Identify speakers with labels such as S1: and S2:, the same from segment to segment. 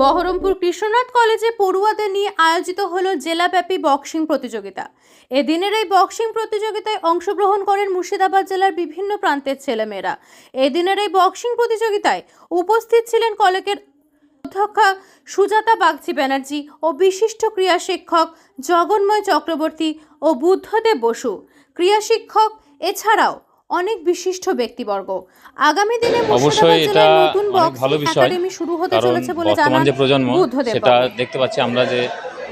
S1: বহরমপুর কৃষ্ণনাথ কলেজে পড়ুয়াদের নিয়ে আয়োজিত হলো জেলাব্যাপী বক্সিং প্রতিযোগিতা। এদিনের এই বক্সিং প্রতিযোগিতায় অংশগ্রহণ করেন মুর্শিদাবাদ জেলার বিভিন্ন প্রান্তের ছেলেমেয়েরা। এদিনের এই বক্সিং প্রতিযোগিতায় উপস্থিত ছিলেন কলেজের অধ্যক্ষা সুজাতা বাগচি ব্যানার্জি ও বিশিষ্ট ক্রিয়া শিক্ষক জগন্ময় চক্রবর্তী ও বুদ্ধদেব বসু। ক্রিয়া শিক্ষক এছাড়াও অনেক বিশিষ্ট ব্যক্তিবর্গ। আগামী দিনে
S2: অবশ্যই এটা অনেক ভালো বিষয়
S1: শুরু হতে
S2: কারণ
S1: চলেছে বলে
S2: বর্তমান যে প্রজন্ম সেটা দেখতে পাচ্ছি আমরা যে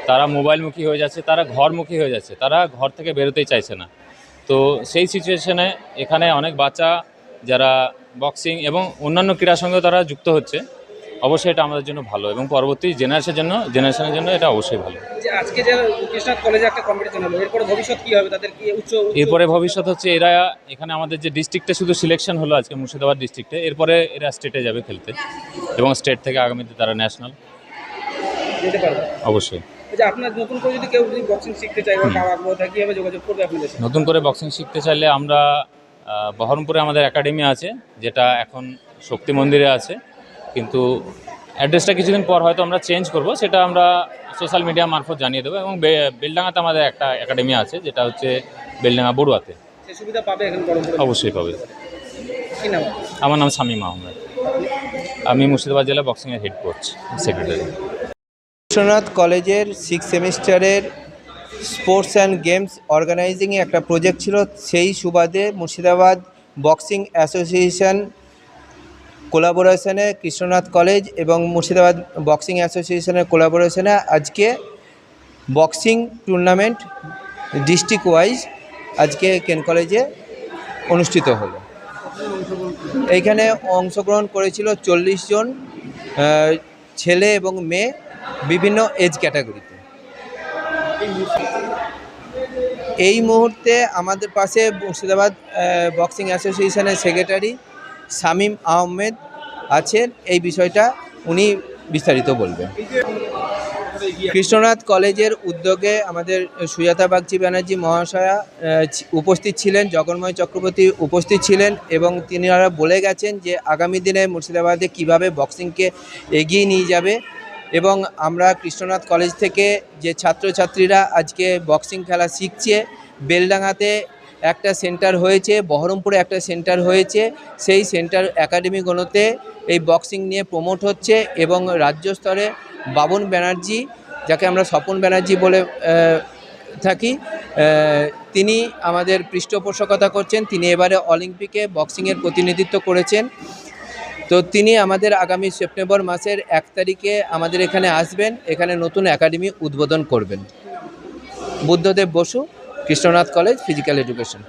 S2: তারা মোবাইলমুখী হয়ে যাচ্ছে তারা ঘরমুখী হয়ে যাচ্ছে তারা ঘর থেকে বেরোতেই চাইছে না। তো সেই সিচুয়েশনে এখানে অনেক বাচ্চা যারা বক্সিং এবং অন্যান্য ক্রীড়ার সঙ্গেও তারা যুক্ত হচ্ছে। অবশ্যই এটা আমাদের জন্য ভালো এবং পরবর্তী জেনারেশনের জন্য জেনারেশনের জন্য এটা অবশ্যই ভালো।
S3: যে আজকে যে কৃষ্ণনাথ কলেজে একটা কম্পিটিশন হলো এরপরে ভবিষ্যৎ কি হবে? তাদের কি উচ্চ
S2: এরপরে ভবিষ্যৎ হচ্ছে এরা এখানে আমাদের যে ডিস্ট্রিক্টে শুধু সিলেকশন হলো আজকে মুর্শিদাবাদ ডিস্ট্রিক্টে এরপরে এরা স্টেটে যাবে খেলতে এবং স্টেট থেকে আগামীতে তারা ন্যাশনাল
S3: যেতে পারবে।
S2: অবশ্যই।
S3: যে আপনার নতুন করে যদি কেউ যদি বক্সিং শিখতে চায় বা কারও আগ্রহ থাকে কীভাবে যোগাযোগ করবে আপনাদের
S2: নতুন করে বক্সিং শিখতে চাইলে আমরা বহরমপুরে আমাদের একাডেমি আছে যেটা এখন শক্তি মন্দিরে আছে। কিন্তু অ্যাড্রেসটা কিছুদিন পর হয়তো আমরা চেঞ্জ করব সেটা আমরা সোশ্যাল মিডিয়া মারফত জানিয়ে দেবো এবং বে- বেলডাঙাতে আমাদের একটা একাডেমি আছে যেটা হচ্ছে বেলডাঙা বড়ুয়াতে।
S3: সুবিধা পাবে
S2: অবশ্যই পাবে। আমার নাম শামীম আহমেদ। আমি মুর্শিদাবাদ জেলা বক্সিংয়ের হেড কোচ সেক্রেটারি
S4: বিশ্বনাথ কলেজের সিক্স সেমিস্টারের স্পোর্টস অ্যান্ড গেমস অর্গানাইজিংয়ে একটা প্রজেক্ট ছিল সেই সুবাদে মুর্শিদাবাদ বক্সিং অ্যাসোসিয়েশন কোলাবোরেশনে কৃষ্ণনাথ কলেজ এবং মুর্শিদাবাদ বক্সিং অ্যাসোসিয়েশনের কোলাবোরেশনে আজকে বক্সিং টুর্নামেন্ট ডিস্ট্রিক্ট ওয়াইজ আজকে কেন কলেজে অনুষ্ঠিত হলো। এইখানে অংশগ্রহণ করেছিল চল্লিশ জন ছেলে এবং মেয়ে বিভিন্ন এজ ক্যাটাগরিতে এই মুহূর্তে আমাদের পাশে মুর্শিদাবাদ বক্সিং অ্যাসোসিয়েশনের সেক্রেটারি শামীম আহমেদ আছেন, এই বিষয়টা উনি বিস্তারিত বলবেন কৃষ্ণনাথ কলেজের উদ্যোগে আমাদের সুজাতা বাগচি ব্যানার্জি মহাশয়া উপস্থিত ছিলেন, জগন্ময় চক্রবর্তী উপস্থিত ছিলেন এবং তিনারা বলে গেছেন যে আগামী দিনে মুর্শিদাবাদে কীভাবে বক্সিংকে এগিয়ে নিয়ে যাবে এবং আমরা কৃষ্ণনাথ কলেজ থেকে যে ছাত্রছাত্রীরা আজকে বক্সিং খেলা শিখছে বেলডাঙাতে একটা সেন্টার হয়েছে, বহরমপুরে একটা সেন্টার হয়েছে। সেই সেন্টার একাডেমিগুলোতে এই বক্সিং নিয়ে প্রমোট হচ্ছে এবং রাজ্য স্তরে বাবন ব্যানার্জি, যাকে আমরা স্বপন ব্যানার্জি বলে থাকি তিনি আমাদের পৃষ্ঠপোষকতা করছেন। তিনি এবারে অলিম্পিকে বক্সিংয়ের প্রতিনিধিত্ব করেছেন। তো তিনি আমাদের আগামী সেপ্টেম্বর মাসের এক তারিখে আমাদের এখানে আসবেন। এখানে নতুন একাডেমি উদ্বোধন করবেন। Buddhadeb Basu. Krishnanath college physical education